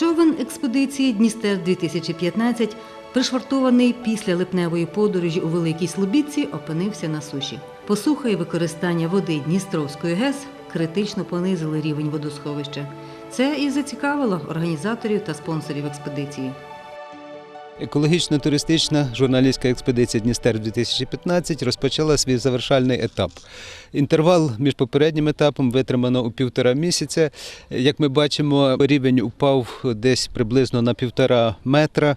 Човен експедиції Дністер 2015 пришвартований після липневої подорожі у Великій Слобідці, опинився на суші. Посуха і використання води Дністровської ГЕС критично понизили рівень водосховища. Це і зацікавило організаторів та спонсорів експедиції. Екологічно-туристична журналістська експедиція Дністер 2015 розпочала свій завершальний етап. Інтервал між попереднім етапом витримано у півтора місяця. Як ми бачимо, рівень упав десь приблизно на півтора метра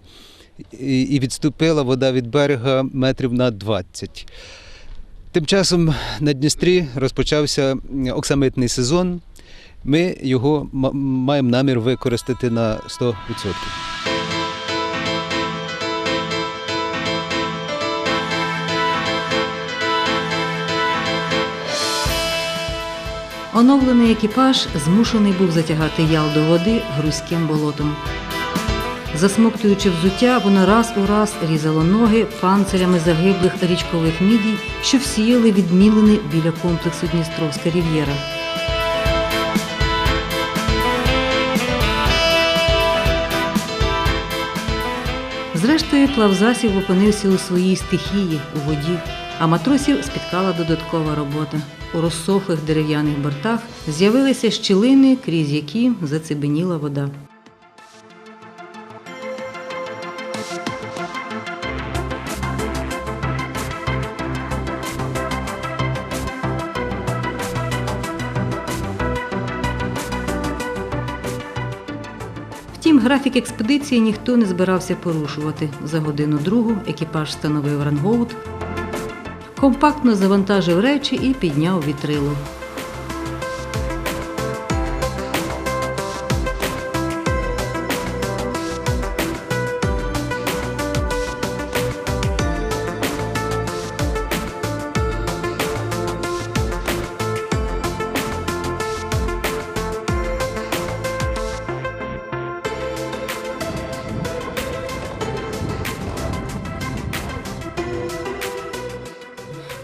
і відступила вода від берега метрів на 20. Тим часом на Дністрі розпочався оксамитний сезон. Ми його маємо намір використати на 100%. Оновлений екіпаж змушений був затягати ял до води грузьким болотом. Засмоктуючи взуття, воно раз у раз різало ноги панцирями загиблих річкових мідій, що всіяли відмілини біля комплексу Дністровська рів'єра. Зрештою, плавзасіб опинився у своїй стихії у воді, а матросів спіткала додаткова робота. У розсохлих дерев'яних бортах з'явилися щілини, крізь які зацебеніла вода. Втім, графік експедиції ніхто не збирався порушувати. За годину другу екіпаж встановив рангоут, компактно завантажив речі і підняв вітрило.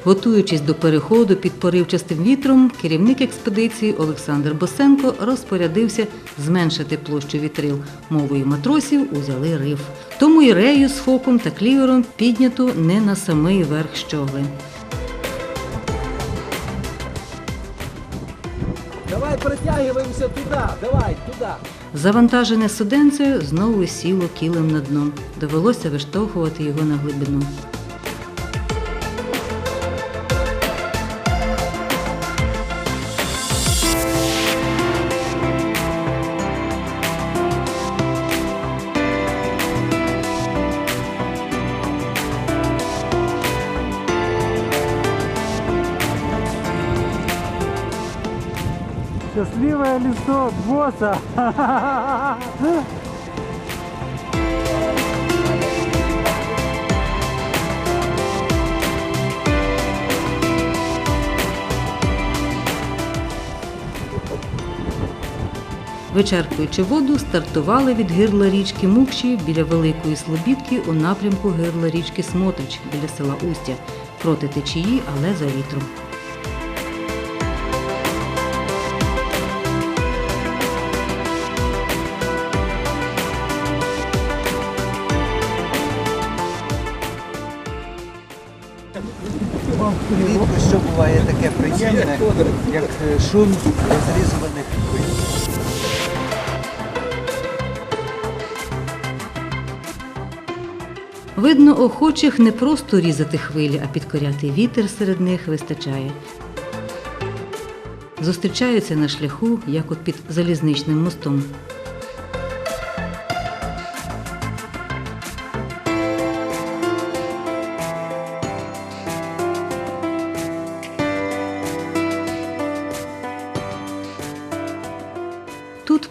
Готуючись до переходу під поривчастим вітром, керівник експедиції Олександр Босенко розпорядився зменшити площу вітрил. Мовою матросів узяли риф. Тому і рею з фоком та клівером піднято не на самий верх щогли. Давай протягиваемся туда, давай, туда. Завантажене суденце знову сіло кілем на дно. Довелося виштовхувати його на глибину. Счастливое лицо босса. Вичерпуючи воду, стартували від гирла річки Мукші біля Великої Слобідки у напрямку гирла річки Смотрич біля села Устя проти течії, але за вітром. Рідко що буває таке приємне, як е, шум розрізуваних хвиль. Видно, охочих не просто різати хвилі, а підкоряти вітер серед них вистачає. Зустрічаються на шляху, як от під залізничним мостом.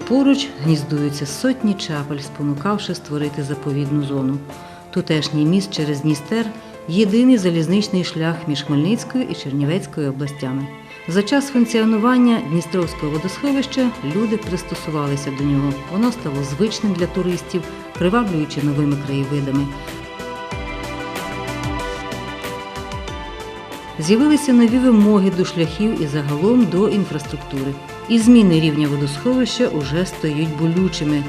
Поруч гніздуються сотні чапель, спонукавши створити заповідну зону. Тутешній міст через Дністер єдиний залізничний шлях між Хмельницькою і Чернівецькою областями. За час функціонування Дністровського водосховища люди пристосувалися до нього. Воно стало звичним для туристів, приваблюючи новими краєвидами. З'явилися нові вимоги до шляхів і загалом до інфраструктури. І зміни рівня водосховища уже стають болючими.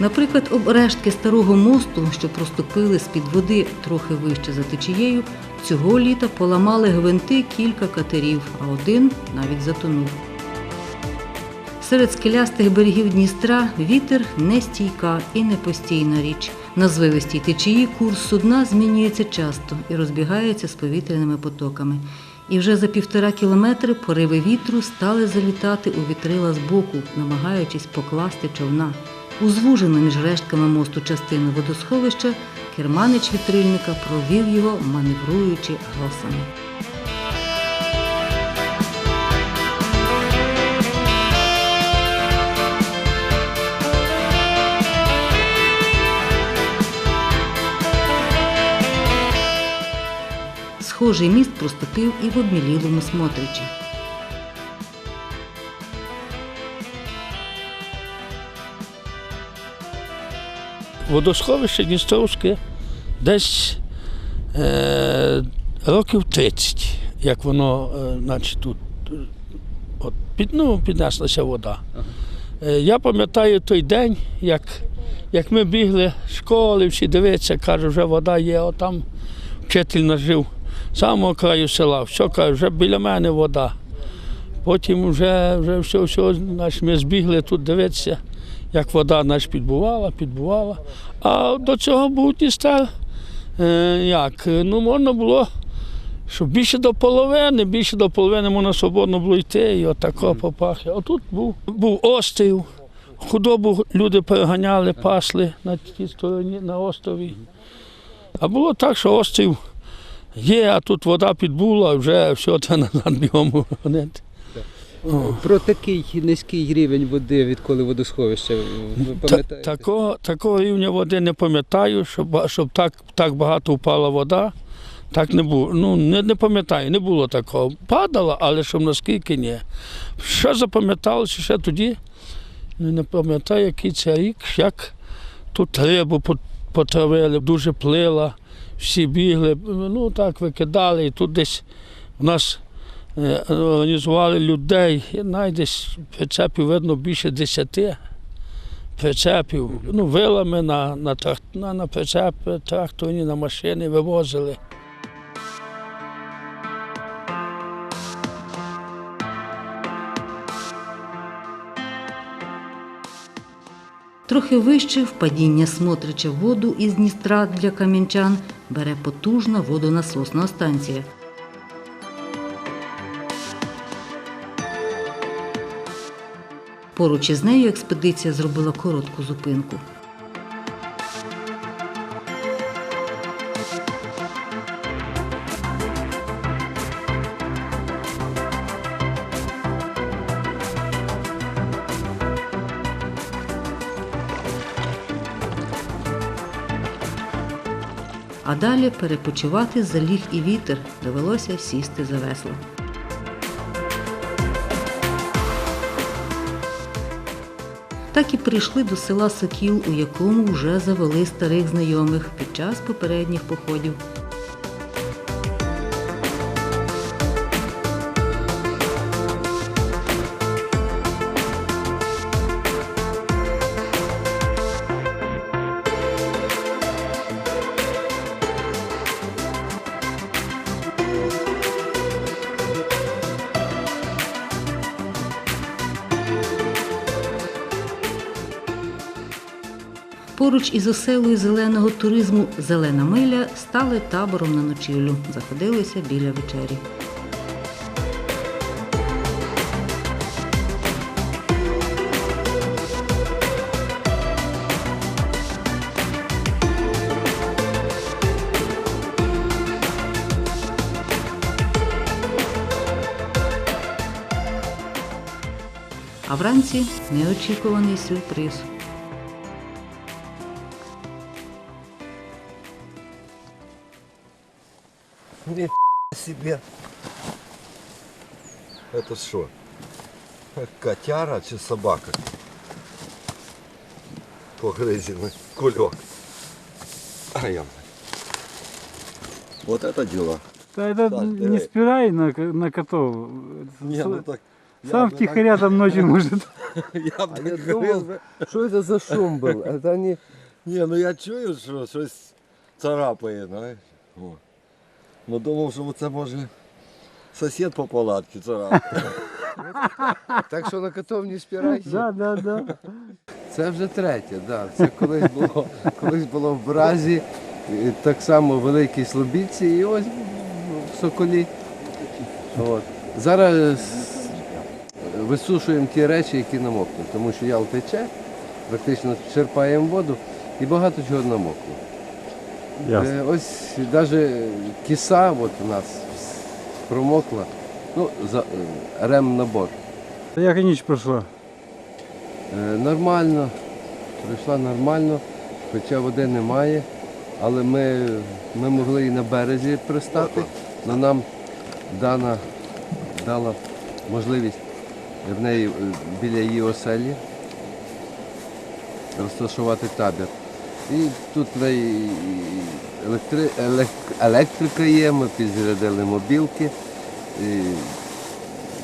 Наприклад, об рештки старого мосту, що проступили з-під води трохи вище за течією, цього літа поламали гвинти кілька катерів, а один навіть затонув. Серед скелястих берегів Дністра вітер нестійка і непостійна річ. На звивистій течії курс судна змінюється часто і розбігається з повітряними потоками. І вже за півтора кілометри пориви вітру стали залітати у вітрила збоку, намагаючись покласти човна. У звужену між рештками мосту частину водосховища керманич вітрильника провів його, маневруючи гросами. Схожий міст проступив і в обмілілому смотричі. Водосховище Дністровське десь е, років 30, як воно е, значить, тут от, під, ну, піднеслася вода. Е, я пам'ятаю той день, як, як ми бігли з школи, всі дивиться, каже, вже вода є, отам вчитель наш жив з самого краю села, все каже, вже біля мене вода. Потім вже, вже все, все, значить, ми збігли тут дивитися, як вода значить, підбувала, підбувала. А до цього був Дністер, е, як, ну можна було, щоб більше до половини, більше до половини можна свободно було йти і отако попахи. А тут був, був острів, худобу люди переганяли, пасли на тій стороні, на острові. А було так, що острів є, а тут вода підбула, вже все це назад бігом гонити. Про такий низький рівень води, відколи водосховище, ви пам'ятаєте? такого, такого рівня води не пам'ятаю, щоб, щоб так, так багато впала вода. Так не було. Ну, не, не пам'ятаю, не було такого. Падала, але щоб наскільки ні. Що запам'яталося ще тоді? Ну, Не пам'ятаю, який це рік, як тут рибу пот- потравили, дуже плила, всі бігли, ну так викидали, і тут десь у нас е, організували людей, і навіть десь прицепів видно більше десяти прицепів, ну, вилами на, на, на, на прицеп, тракторні, на машини вивозили. Трохи вище впадіння смотрича воду із Дністра для кам'янчан бере потужна водонасосна станція. Поруч із нею експедиція зробила коротку зупинку. Далі перепочивати заліг і вітер. Довелося сісти за весло. Так і прийшли до села Сокіл, у якому вже завели старих знайомих під час попередніх походів. Поруч із оселою зеленого туризму Зелена миля стали табором на ночівлю. Заходилися біля вечері. А вранці неочікуваний сюрприз. себе. Это что? Котяра чи собака? Погрызенный кулек. А я. Вот это дело. Да это Так, не давай. спирай на, к- на котов. Не, ну так Сам втихаря там ночью может. Я А я думал, что это за шум был? Это не... Ні, ну я чую, що щось царапає, знаєш. Ну думав, що це може сусід по палатці царапає. Так що на котов не спирайся. Да, да, да. Це вже третє, да. Це колись було, колись було в Бразі, і так само в Великій Слобідці і ось в Соколі. От. Зараз висушуємо ті речі, які намокнуть, тому що ял тече, практично черпаємо воду і багато чого намокло. Ясно. Е, Ось навіть кіса от у нас промокла. Ну, за, е, рем-набор. Як і ніч пройшла. Е, Нормально, пройшла нормально, хоча води немає, але ми, ми могли і на березі пристати, але нам дана, дала можливість в неї е, біля її оселі розташувати табір. І тут електри, електрика є, ми підзарядили мобілки,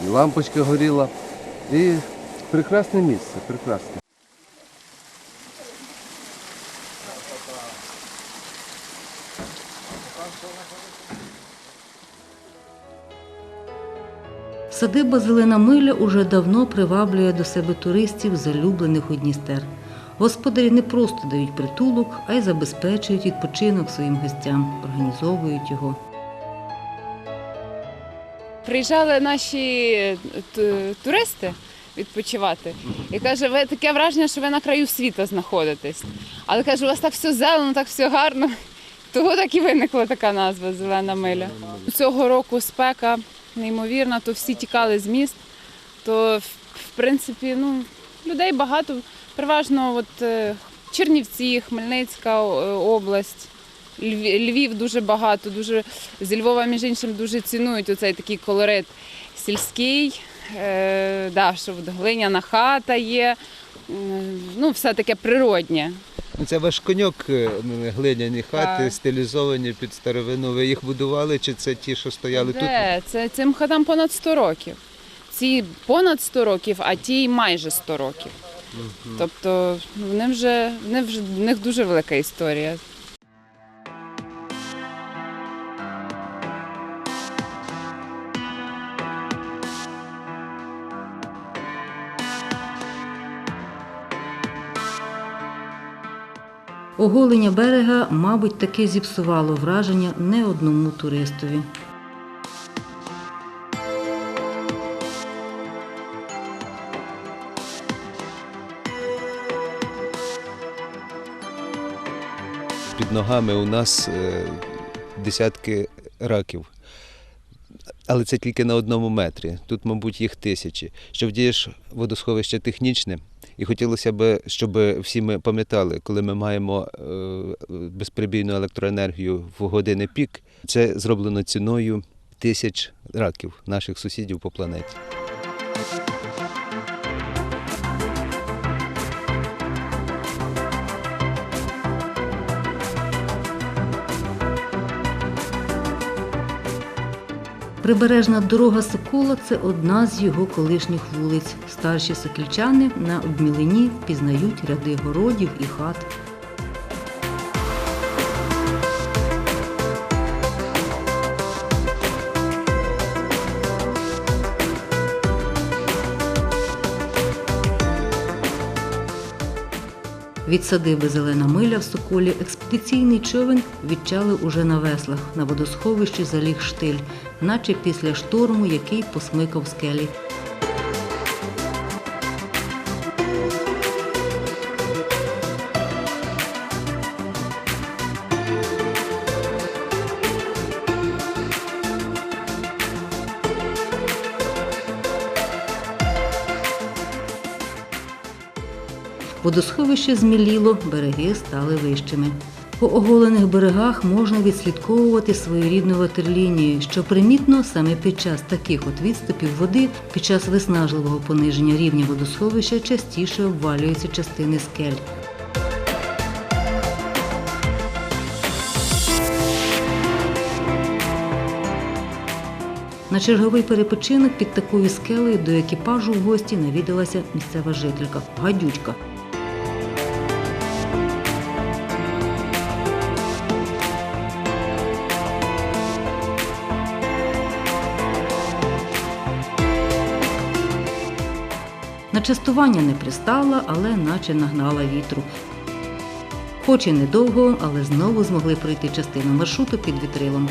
і лампочка горіла. І прекрасне місце, прекрасне. Садиба Зелена Миля уже давно приваблює до себе туристів, залюблених у Дністер. Господарі не просто дають притулок, а й забезпечують відпочинок своїм гостям, організовують його. Приїжджали наші е, туристи відпочивати і каже, ви таке враження, що ви на краю світу знаходитесь. Але каже, у вас так все зелено, так все гарно. Того так і виникла така назва Зелена миля. Цього року спека неймовірна, то всі тікали з міст, то в принципі ну, людей багато, переважно от, е, Чернівці, Хмельницька е, область. Львів, дуже багато, дуже зі Львова, між іншим, дуже цінують оцей такий колорит сільський, е, да, що от глиняна хата є, м, ну, все таке природнє. Ну, Це ваш коньок, е, глиняні хати, Так. стилізовані під старовину. Ви їх будували, чи це ті, що стояли тут? Де? Це, цим хатам понад 100 років. Ці понад 100 років, а ті майже 100 років. Тобто ну, вже, вони вже, в них дуже велика історія. Оголення берега, мабуть, таки зіпсувало враження не одному туристові. Під ногами у нас е, десятки раків. Але це тільки на одному метрі. Тут, мабуть, їх тисячі. Що вдієш водосховище технічне, і хотілося б, щоб всі ми пам'ятали, коли ми маємо е, безперебійну електроенергію в години пік, це зроблено ціною тисяч раків наших сусідів по планеті. Прибережна дорога Сокола це одна з його колишніх вулиць. Старші сокільчани на обмілині впізнають ряди городів і хат. Від садиби Зелена миля в Соколі експедиційний човен відчали уже на веслах на водосховищі заліг штиль, наче після шторму, який посмикав скелі. Водосховище зміліло, береги стали вищими. По оголених берегах можна відслідковувати своєрідну ватерлінію, що примітно саме під час таких от відступів води, під час виснажливого пониження рівня водосховища частіше обвалюються частини скель. На черговий перепочинок під такою скелею до екіпажу в гості навідалася місцева жителька Гадючка. Частування не пристала, але наче нагнала вітру. Хоч і недовго, але знову змогли пройти частину маршруту під вітрилом.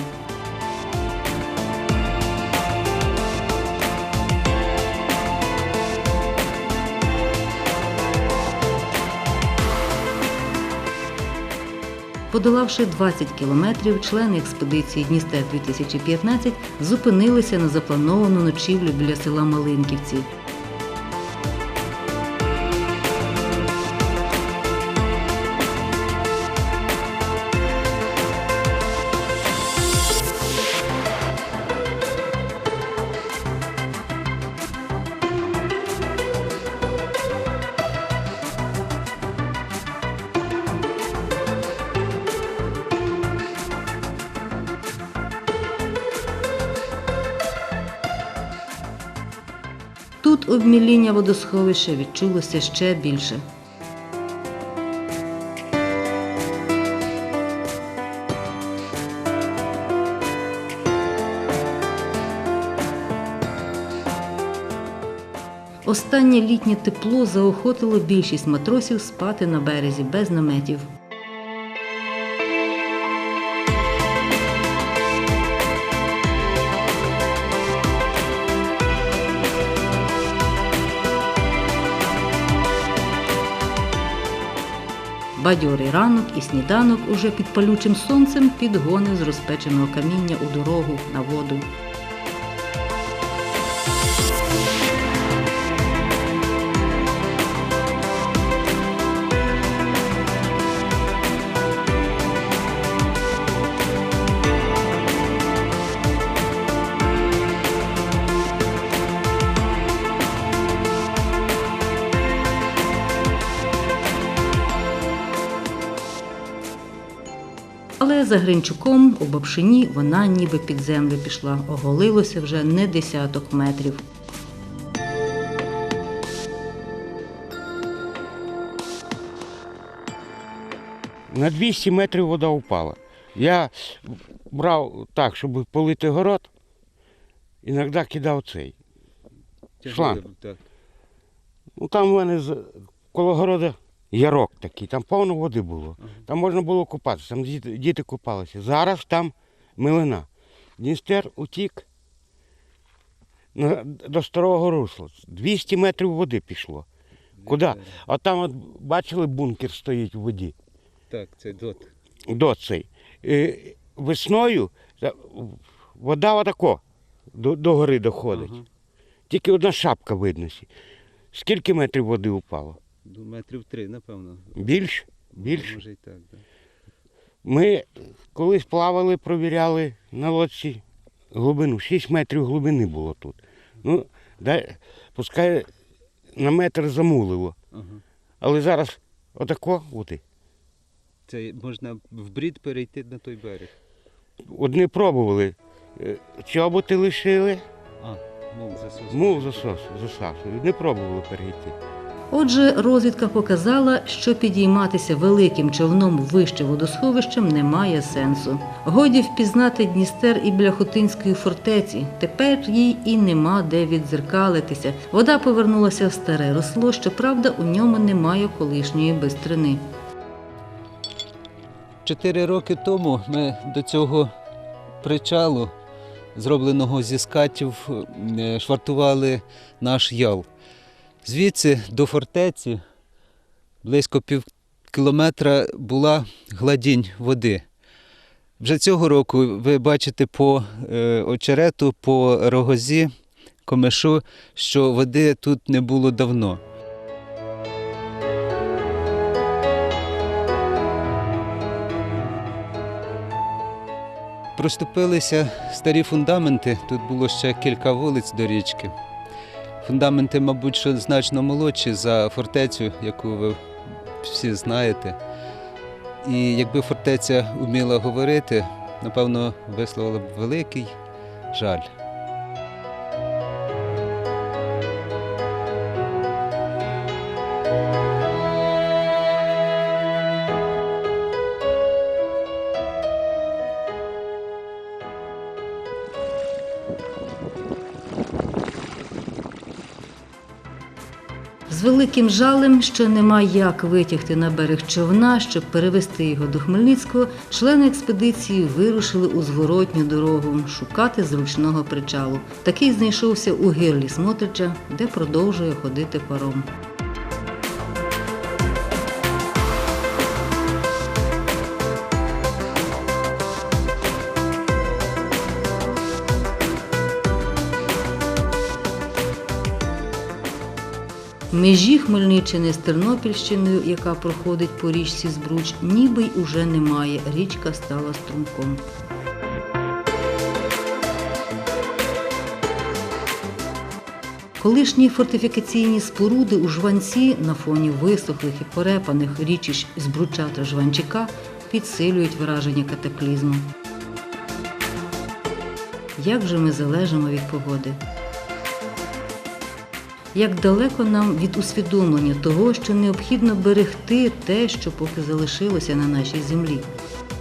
Подолавши 20 кілометрів, члени експедиції Дністер 2015 зупинилися на заплановану ночівлю біля села Малинківці. Обміління водосховища відчулося ще більше. Останнє літнє тепло заохотило більшість матросів спати на березі без наметів. Бадьорий ранок і сніданок уже під палючим сонцем підгонив з розпеченого каміння у дорогу на воду. За Гринчуком у Бобшині вона ніби під землю пішла, оголилося вже не десяток метрів. На 200 метрів вода впала. Я брав так, щоб полити город, іноді кидав цей. Шланг. Ну там в мене коло города ярок такий, там повно води було. Там можна було купатися, там діти, діти купалися. Зараз там милина. Дністер утік до старого русла. 200 метрів води пішло. Куди? А там от бачили, бункер стоїть в воді. Так, це дот. до цей. Е, Весною вода отако до, до гори доходить. Тільки одна шапка видно. Скільки метрів води упало? Ну, метрів три, напевно. Більше? Більше. Може і так, так. Ми колись плавали, провіряли на лодці глибину. 6 метрів глибини було тут. Ну, дай, пускай на метр замулило. Ага. Але зараз отако води. Це можна в брід перейти на той берег. Одні пробували. е, Чоботи лишили, А, мов засос. мов засос, засасують. Не пробували перейти. Отже, розвідка показала, що підійматися великим човном вище водосховищем немає сенсу. Годі впізнати Дністер і біля Хотинської фортеці. Тепер їй і нема де відзеркалитися. Вода повернулася в старе росло, щоправда, у ньому немає колишньої бистрини. Чотири роки тому ми до цього причалу, зробленого зі скатів, е, швартували наш ял. Звідси до фортеці близько пів кілометра була гладінь води. Вже цього року ви бачите по е, очерету, по рогозі, комишу, що води тут не було давно. Проступилися старі фундаменти. Тут було ще кілька вулиць до річки. Фундаменти, мабуть, що значно молодші за фортецю, яку ви всі знаєте. І якби фортеця вміла говорити, напевно, висловила б великий жаль. З великим жалем, що нема як витягти на берег човна, щоб перевести його до Хмельницького, члени експедиції вирушили у зворотню дорогу шукати зручного причалу. Такий знайшовся у гирлі Смотрича, де продовжує ходити паром. Межі Хмельниччини з Тернопільщиною, яка проходить по річці Збруч, ніби й уже немає. Річка стала струмком. Колишні фортифікаційні споруди у Жванці на фоні висохлих і порепаних річищ Збруча та Жванчика підсилюють враження катаклізму. Як же ми залежимо від погоди? Як далеко нам від усвідомлення того, що необхідно берегти те, що поки залишилося на нашій землі.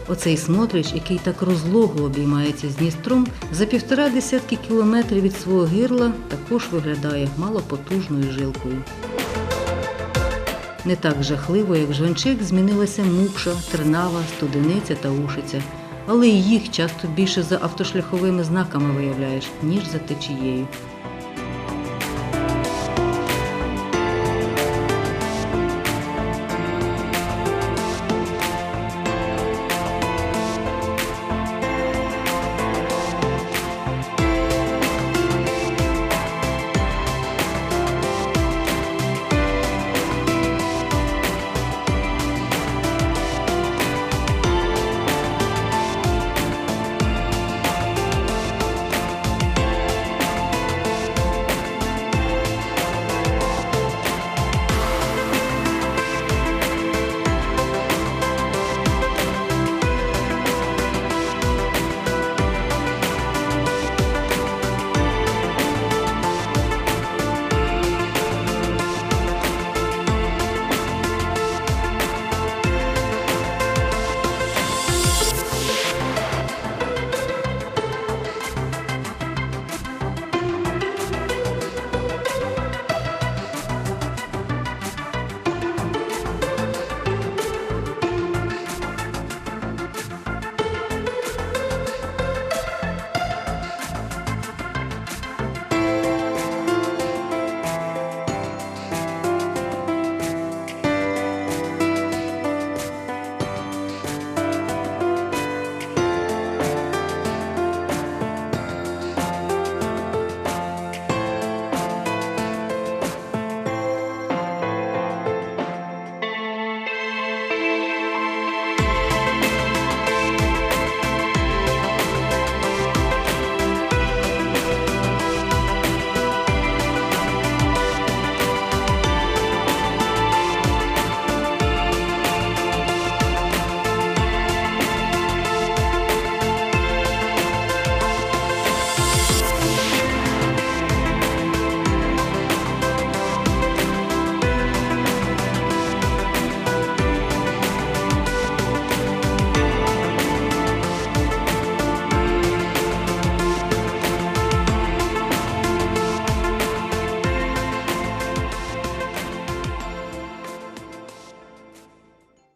Оцей смотрич, який так розлого обіймається з Дністром, за півтора десятки кілометрів від свого гирла також виглядає малопотужною жилкою. Не так жахливо, як Жванчик, змінилася Мукша, Тернава, Студениця та Ушиця, але і їх часто більше за автошляховими знаками виявляєш, ніж за течією.